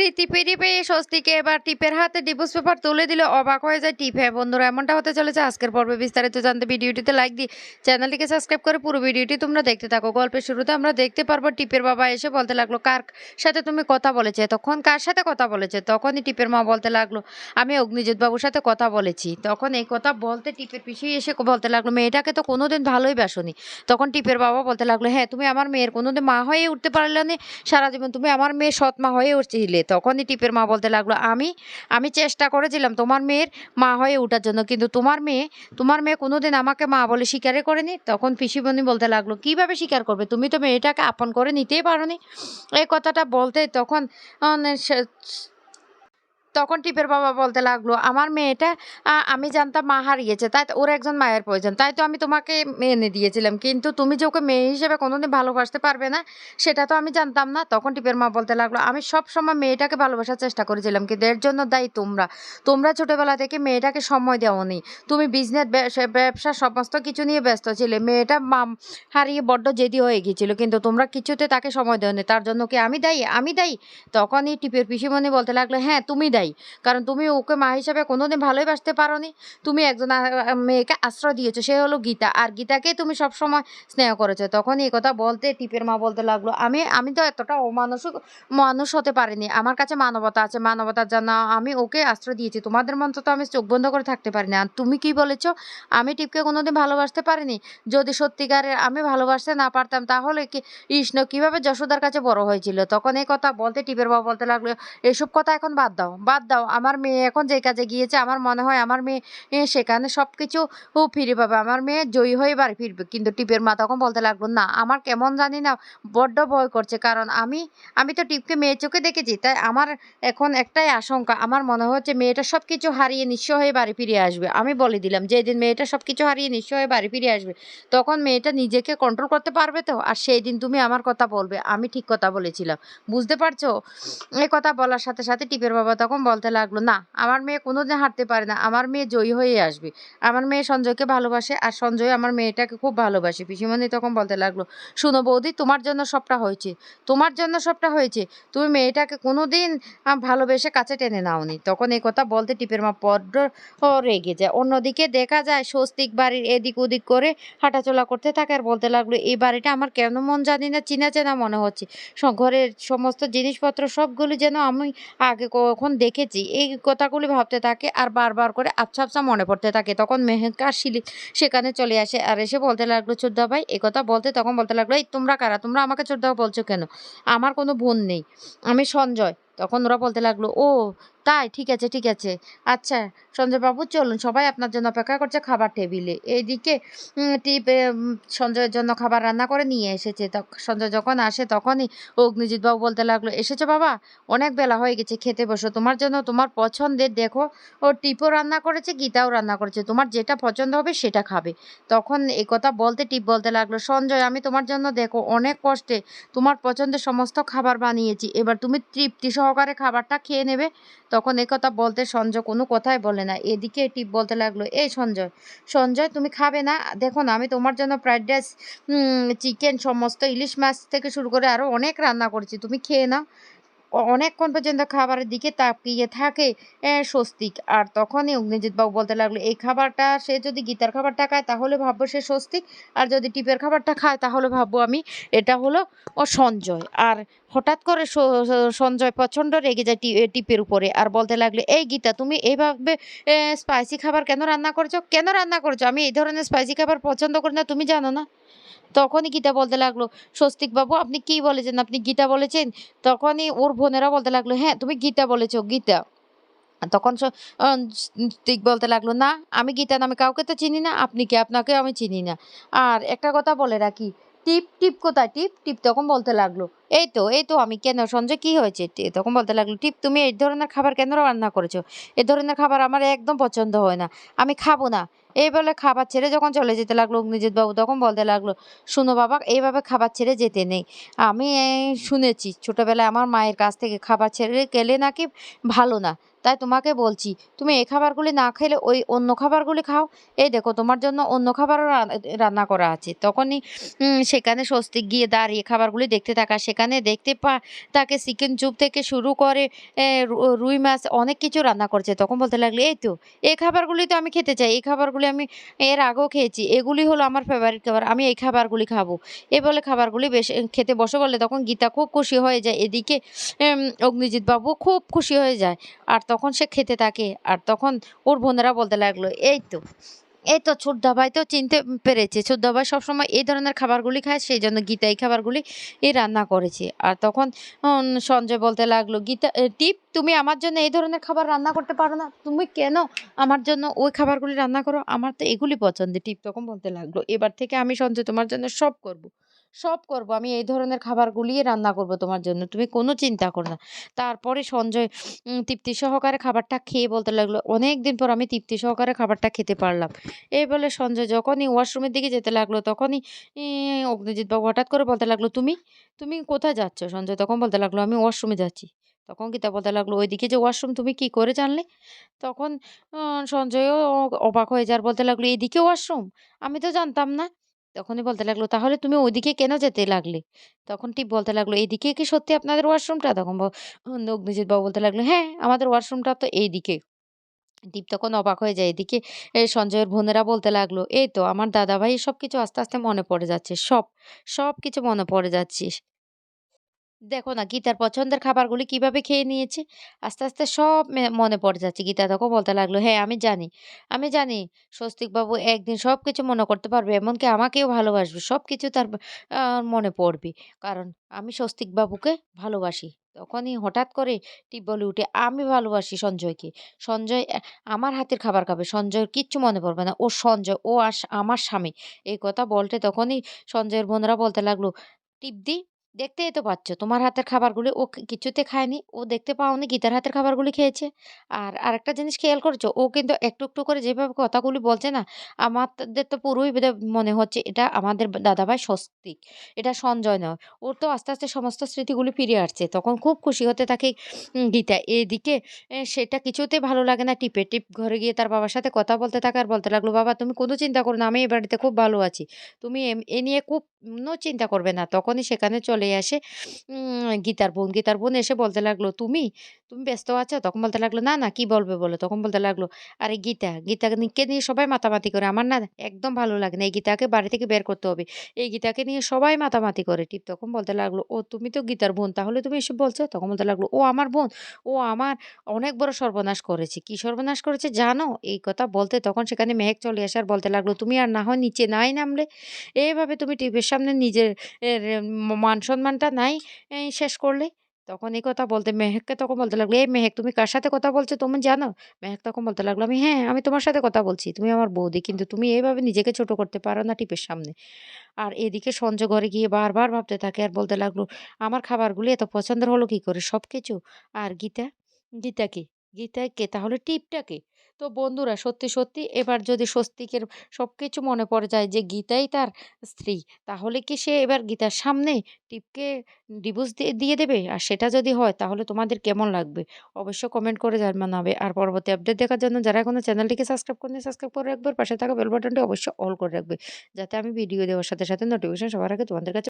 স্মৃতি টিপে পেয়ে স্বস্তিকে এবার টিপের হাতে ডিভোর্স পেপার তুলে দিলে অবাক হয়ে যায় টিপ। বন্ধুরা, এমনটা হতে চলেছে আজকের পর্বে বিস্তারিত জানতে। ভিডিওটিতে লাইক দিই চ্যানেলটিকে সাবস্ক্রাইব করে পুরো ভিডিওটি তোমরা দেখতে থাকো। গল্পের শুরুতে আমরা দেখতে পারব টিপের বাবা এসে বলতে লাগল, কার সাথে তুমি কথা বলেছে? তখন কার সাথে কথা বলেছে? তখনই টিপের মা বলতে লাগল, আমি অগ্নিজিৎ বাবুর সাথে কথা বলেছি। তখন এই কথা বলতে টিপের পিছিয়ে এসে বলতে লাগল, মেয়েটাকে তো কোনোদিন ভালোই বাসনি। তখন টিপের বাবা বলতে লাগল হ্যাঁ তুমি আমার মেয়ের কোনোদিন মা হয়ে উঠতে পারলে না। সারা জীবন তুমি আমার মেয়ে সৎ মা হয়ে উঠছিলে। তখনই টিপের মা বলতে লাগল, আমি আমি চেষ্টা করেছিলাম তোমার মেয়ের মা হয়ে ওঠার জন্য, কিন্তু তোমার মেয়ে তোমার মেয়ে কোনোদিন আমাকে মা বলে স্বীকারই করেনি। তখন পিসিবনি বলতে লাগল, কীভাবে স্বীকার করবে? তুমি তো মেয়েটাকে আপন করে নিতেই পারো এই কথাটা বলতে তখন তখন টিপের বাবা বলতে লাগল, আমার মেয়েটা আমি জানতাম মা হারিয়েছে, তাই ওর একজন মায়ের প্রয়োজন, তাই তো আমি তোমাকে এনে দিয়েছিলাম, কিন্তু তুমি যে ওকে মেয়ে হিসেবে কোনোদিন ভালোবাসতে পারবে না, সেটা তো আমি জানতাম না। তখন টিপের মা বলতে লাগল, আমি সব সময় মেয়েটাকে ভালোবাসার চেষ্টা করেছিলাম, কিন্তু এর জন্য দায়ী তোমরা। তোমরা ছোটোবেলা থেকে মেয়েটাকে সময় দেওনি। তুমি বিজনেস ব্যবসা সমস্ত কিছু নিয়ে ব্যস্ত ছিলে। মেয়েটা মাম, হারিয়ে বড্ড জেদি হয়ে গিয়েছিল, কিন্তু তোমরা কিছুতে তাকে সময় দেওনি। তার জন্য কি আমি দায়ী? আমি দায়ী? তখনই টিপের পিসিমণি বলতে লাগল হ্যাঁ তুমি দায়ী। কারণ তুমি ওকে মা হিসাবে কোনোদিন ভালোই বাসতে পারোনি। তুমি একজন মেয়েকে আশ্রয় দিয়েছ, সে হলো গীতা। আর গীতাকেই তুমি সবসময় স্নেহ করেছ। তখন এই কথা বলতে, টিপের মা বলতে লাগল, আমি আমি তো এতটা অমানুষ মানুষ হতে পারিনি। আমার কাছে মানবতা আছে। মানবতার জন্য আমি ওকে আশ্রয় দিয়েছি। তোমাদের মতো তো আমি চোখ বন্ধ করে থাকতে পারিনি আর তুমি কি বলেছ? আমি টিপকে কোনোদিন ভালোবাসতে পারিনি। যদি সত্যিকারের আমি ভালোবাসতে না পারতাম, তাহলে কি কৃষ্ণ কীভাবে যশোদার কাছে বড় হয়েছিল? তখন এই কথা বলতে, টিপের বাবা বলতে লাগল, এসব কথা এখন বাদ দাও। বাদ দাও। আমার মেয়ে এখন যে কাজে গিয়েছে, আমার মনে হয় আমার মেয়ে সেখানে সব কিছু ফিরে পাবে। আমার মেয়ে জয়ী হয়ে বাড়ি ফিরবে। কিন্তু টিপের মা তখন বলতে লাগল, না, আমার কেমন জানি না, বড্ড ভয় করছে। কারণ আমি আমি তো টিপকে মেয়ে চোখে দেখেছি। তাই আমার এখন একটাই আশঙ্কা, আমার মনে হচ্ছে মেয়েটা সব কিছু হারিয়ে নিঃস্ব হয়ে বাড়ি ফিরে আসবে। আমি বলে দিলাম, যেদিন মেয়েটা সব কিছু হারিয়ে নিঃস্ব হয়ে বাড়ি ফিরে আসবে, তখন মেয়েটা নিজেকে কন্ট্রোল করতে পারবে তো? আর সেই দিন তুমি আমার কথা বলবে। আমি ঠিক কথা বলেছিলাম। বুঝতে পারছ? এই কথা বলার সাথে সাথে টিপের বাবা তখন বলতে লাগল না আমার মেয়ে কোনোদিন হারতে পারে না আমার মেয়ে জয়ী হয়ে আসবে। আমার মেয়ে সঞ্জয়কে ভালোবাসে আর সঞ্জয় আমার মেয়েটাকে খুব ভালোবাসে। পিসিমণি তখন বলতে লাগল শুনো বৌদি তোমার জন্য সবটা হয়েছে তোমার জন্য সবটা হয়েছে তুমি মেয়েটাকে কোনোদিন আহ, ভালোবেসে কাছে টেনে নাওনি। তখন এই কথা বলতে টিপের মা বড্ড রেগে যায়। অন্যদিকে দেখা যায় স্বস্তিক বাড়ির এদিক ওদিক করে হাঁটাচলা করতে থাকে আর বলতে লাগল এই বাড়িটা আমার কেন মন জানি না চিনা চেনা মনে হচ্ছে। ঘরের সমস্ত জিনিসপত্র সবগুলি যেন আমি আগে কখন দেখেছি। এই কথাগুলি ভাবতে থাকে আর বারবার করে আবছা আবছা মনে পড়তে থাকে। তখন মেহেকা শিলি সেখানে চলে আসে আর এসে বলতে লাগল চোদ্দা ভাই, এ কথা বলতে তখন বলতে লাগল, এই তোমরা কারা? তোমরা আমাকে চোদ্দা বলছো কেন? আমার কোনো বোন নেই। আমি সঞ্জয়। তখন ওরা বলতে লাগল, ও তাই? ঠিক আছে ঠিক আছে। আচ্ছা সঞ্জয়বাবু, চলুন। সবাই আপনার জন্য অপেক্ষা করছে খাবার টেবিলে। এইদিকে টিপ সঞ্জয়ের জন্য খাবার রান্না করে নিয়ে এসেছে। সঞ্জয় যখন আসে, তখনই অগ্নিজিৎ বাবু বলতে লাগল, এসেছ বাবা? অনেক বেলা হয়ে গেছে, খেতে বসো। তোমার জন্য তোমার পছন্দের, দেখো, ও টিপও রান্না করেছে, গীতাও রান্না করেছে। তোমার যেটা পছন্দ হবে, সেটা খাবে। তখন এই কথা বলতে, টিপ বলতে লাগল, সঞ্জয়, আমি তোমার জন্য, দেখো, অনেক কষ্টে তোমার পছন্দের সমস্ত খাবার বানিয়েছি। এবার তুমি তৃপ্তি সহকারে খাবারটা খেয়ে নেবে। তখন একথা কথা বলতে সঞ্জয় কোনো কথাই বলে না। এদিকে টিপ বলতে লাগল, এই সঞ্জয় সঞ্জয়, তুমি খাবে না? দেখো না আমি তোমার জন্য ফ্রাইড রাইস চিকেন, সমস্ত ইলিশ মাছ থেকে শুরু করে আরও অনেক রান্না করেছি। তুমি খেয়ে নাও। অনেকক্ষণ পর্যন্ত খাবারের দিকে তাকিয়ে থাকে স্বস্তিক। আর তখনই অগ্নিজিৎ বাবু বলতে লাগল, এই খাবারটা সে যদি গীতার খাবারটা খায় তাহলে ভাববো সে স্বস্তিক, আর যদি টিপের খাবারটা খায় তাহলে ভাববো আমি এটা হলো ও সঞ্জয় আর হঠাৎ করে সঞ্জয় প্রচণ্ড রেগে যায় টিপের উপরে আর বলতে লাগল, এই গীতা, তুমি এইভাবে স্পাইসি খাবার কেন রান্না করেছ? কেন রান্না করেছ? আমি এই ধরনের স্পাইসি খাবার পছন্দ করি না, তুমি জানো না? তখনই গীতা বলতে লাগল, স্বস্তিক বাবু, আপনি কি বলেছেন? আপনি গীতা বলেছেন? তখনই ওর বোনেরা বলতে লাগল হ্যাঁ তুমি গীতা বলেছ, গীতা। তখন স্বস্তিক বলতে লাগল, না, আমি গীতা নামে কাউকে তো চিনি না, আপনি কি? আপনাকে আমি চিনি না। আর একটা কথা বলে রাখি, টিপ টিপ কোথায়? টিপ টিপ তখন বলতে লাগল এই তো এই তো আমি কেন, সঞ্জয়, কি হয়েছে? তখন বলতে লাগল, টিপ, তুমি এই ধরনের খাবার কেন রান্না করেছ? এই ধরনের খাবার আমার একদম পছন্দ হয় না, আমি খাব না। এই বলে খাবার ছেড়ে যখন চলে যেতে লাগল অগ্নিজিৎ বাবু তখন বলতে লাগল, শুনো বাবা, এইভাবে খাবার ছেড়ে যেতে নেই। আমি শুনেছি, ছোটোবেলায় আমার মায়ের কাছ থেকে খাবার ছেড়ে গেলে নাকি ভালো না। তাই তোমাকে বলছি, তুমি এই খাবারগুলি না খেলে ওই অন্য খাবারগুলি খাও। এই দেখো, তোমার জন্য অন্য খাবারও রান্না করা আছে। তখনই সেখানে স্বস্তিক গিয়ে দাঁড়িয়ে খাবারগুলি দেখতে থাকা, সেখানে সেখানে দেখতে পা তাকে চিকেন চুপ থেকে শুরু করে রুই মাছ অনেক কিছু রান্না করছে। তখন বলতে লাগল, "এই তো, এই খাবারগুলি তো আমি খেতে চাই। এই খাবারগুলি আমি এর আগেও খেয়েছি। এগুলি হলো আমার ফেভারিট খাবার। আমি এই খাবারগুলি খাব।" এ বলে খাবারগুলি বেশ খেতে বসে বলে তখন গীতা খুব খুশি হয়ে যায়। এদিকে অগ্নিজিৎ বাবু খুব খুশি হয়ে যায়। আর তখন সে খেতে থাকে। আর তখন ওর বোনেরা বলতে লাগল, "এই তো, এই তো ছোটদা ভাই তো চিনতে পেরেছে। ছোটদা ভাই সবসময় এই ধরনের খাবারগুলি খায় সেই জন্য গীতা এই খাবারগুলি এ রান্না করেছে।" আর তখন সঞ্জয় বলতে লাগল, "গীতা টিপ তুমি আমার জন্য এই ধরনের খাবার রান্না করতে পারো না? তুমি কেন আমার জন্য ওই খাবারগুলি রান্না করো? আমার তো এগুলি পছন্দের।" টিপ তখন বলতে লাগল, "এবার থেকে আমি সঞ্জয় তোমার জন্য সব করব। সব করব। আমি এই ধরনের খাবারগুলিই রান্না করব তোমার জন্য। তুমি কোনো চিন্তা করো না।" তারপরে সঞ্জয় তৃপ্তি সহকারে খাবারটা খেয়ে বলতে লাগল, অনেক দিন পর আমি তৃপ্তি সহকারে খাবারটা খেতে পারলাম।" এই বলে সঞ্জয় যখনই ওয়াশরুমের দিকে যেতে লাগল তখনই ই অগ্নিজিৎ বাবু হঠাৎ করে বলতে লাগল, "তুমি? তুমি কোথায় যাচ্ছ?" সঞ্জয় তখন বলতে লাগল, "আমি ওয়াশরুমে যাচ্ছি।" তখন গীতা বলতে লাগল, "ওইদিকে যে ওয়াশরুম তুমি কি করে জানলে?" তখন সঞ্জয়ও অবাক হয়ে যায় আর বলতে লাগল, "এদিকে ওয়াশরুম? আমি তো জানতাম না।" তখনই বলতে লাগল, "তাহলে তুমি ওইদিকে কেন যেতে লাগলে?" তখন টিপ বলতে লাগল, "এদিকে কি সত্যি আপনাদের ওয়াশরুমটা?" তখন অগ্নিজিৎ বাবু বলতে লাগল, "হ্যাঁ, আমাদের ওয়াশরুমটা তো এইদিকে।" দীপ তখন অবাক হয়ে যায়। এদিকে সঞ্জয়ের বোনেরা বলতে লাগল, "এই তো আমার দাদাভাই সব কিছু আস্তে, আস্তে মনে পড়ে যাচ্ছে। সব, সব কিছু মনে পড়ে যাচ্ছে। দেখো না গীতার পছন্দের খাবারগুলি কীভাবে খেয়ে নিয়েছে। আস্তে, আস্তে সব মনে পড়ে যাচ্ছে।" গীতা তখন বলতে লাগল, "হ্যাঁ, আমি জানি, আমি জানি স্বস্তিকবাবু একদিন সব কিছু মনে করতে পারবে। এমনকি আমাকেও ভালোবাসবে। সব কিছু তার মনে পড়বে। কারণ আমি স্বস্তিকবাবুকে ভালোবাসি।" তখনই হঠাৎ করে টিপ বলে উঠে, "আমি ভালোবাসি সঞ্জয়কে। সঞ্জয় আমার হাতের খাবার খাবে। সঞ্জয়ের কিচ্ছু মনে পড়বে না। ও সঞ্জয়, ও আস আমার স্বামী।" এই কথা বলতে তখনই সঞ্জয়ের বোনরা বলতে লাগল, "টিপদি দেখতেই তো পাচ্ছ তোমার হাতের খাবারগুলি ও কিছুতে খায়নি। ও দেখতে পাওনি গীতার হাতের খাবারগুলি খেয়েছে। আর আরেকটা জিনিস খেয়াল করেছ? ও কিন্তু একটু, একটু করে যেভাবে কথাগুলি বলছে না, আমাদের তো পুরোই মনে হচ্ছে এটা আমাদের দাদাভাই স্বস্তিক। এটা সঞ্জয় নয়। ওর তো আস্তে, আস্তে সমস্ত স্মৃতিগুলি ফিরে আসছে। তখন খুব খুশি হতে থাকে গীতা। এদিকে সেটা কিছুতেই ভালো লাগে না টিপে টিপ ঘরে গিয়ে তার বাবার সাথে কথা বলতে থাকে আর বলতে লাগল, "বাবা তুমি কোনো চিন্তা করো না। আমি এই বাড়িতে খুব ভালো আছি। তুমি এ নিয়ে কোনো চিন্তা করবে না।" তখনই সেখানে চলে আসে গীতার বোন। গীতার বোন এসে বলতে লাগল, "তুমি? তুমি ব্যস্ত আছো?" তখন বলতে লাগল, "না, না কি বলবে বলো?" তখন বলতে লাগল, "আরে গীতা, গীতাকে নিয়ে সবাই মাতামাতি করে। আমার না একদম ভালো লাগে না। এই গীতাকে বাড়ি থেকে বের করতে হবে। এই গীতাকে নিয়ে সবাই মাতামাতি করে।" টিপ তখন বলতে লাগল, "ও তুমি তো গীতার বোন। তাহলে তুমি এসব বলছো?" তখন বলতে লাগল, "ও আমার বোন? ও আমার অনেক বড় সর্বনাশ করেছে।" "কি সর্বনাশ করেছে জানো?" এই কথা বলতে তখন সেখানে মেহেক চলে আসার বলতে লাগল, "তুমি আর না হয় নিচে নাই নামলে? এইভাবে তুমি টিপের সামনে নিজের এর মান-সম্মানটা নাই শেষ করলে?" তখন এই কথা বলতে মেহেককে তখন বলতে লাগল, "এই মেহেক তুমি কার সাথে কথা বলছো তুমি জানো?" মেহেক তখন বলতে লাগল, "আমি হ্যাঁ, আমি তোমার সাথে কথা বলছি। তুমি আমার বৌদি। কিন্তু তুমি এইভাবে নিজেকে ছোট করতে পারো না টিপের সামনে।" আর এদিকে সঞ্জয় ঘরে গিয়ে বারবার ভাবতে থাকে আর বলতে লাগল, "আমার খাবারগুলি এত পছন্দের হলো কি করে সব কিছু আর গীতা? গীতা কে? গীতা কে? তাহলে টিপটা কে?" তো বন্ধুরা সত্যি, সত্যি এবার যদি স্বস্তিকের সব কিছু মনে পড়ে যায় যে গীতাই তার স্ত্রী, তাহলে কি সে এবার গীতার সামনে টিপকে ডিভোর্স দিয়ে দিয়ে দেবে? আর সেটা যদি হয় তাহলে তোমাদের কেমন লাগবে? অবশ্যই কমেন্ট করে জানাবে। আর পরবর্তী আপডেট দেখার জন্য যারা এখনও চ্যানেলটিকে সাবস্ক্রাইব করেনি সাবস্ক্রাইব করে রাখবে। পাশে থাকা বেল বাটনটি অবশ্যই অল করে রাখবে। যাতে আমি ভিডিও দেওয়ার সাথে, সাথে নোটিফিকেশন সবার আগে তোমাদের কাছে